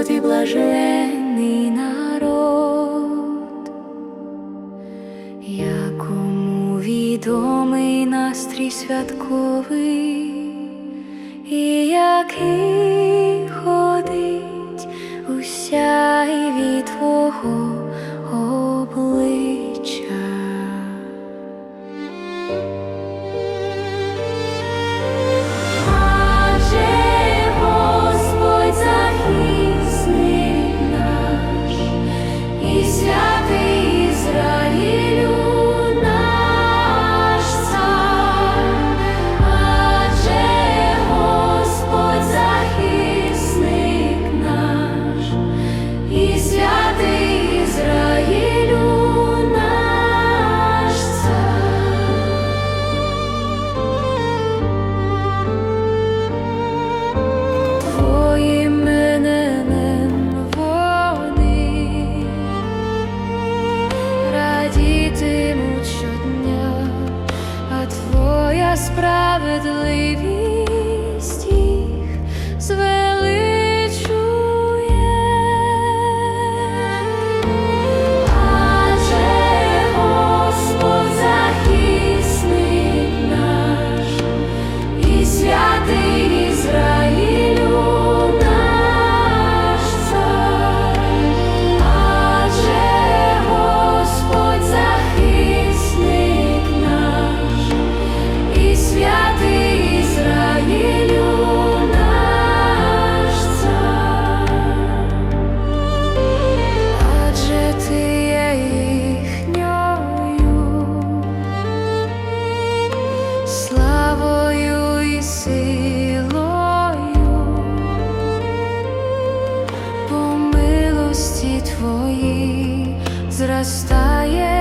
Господь блаженний народ, якому відомий настрій святковий, і який ходить у сяйві Твого. справедливість їх зве. милості твої зростає.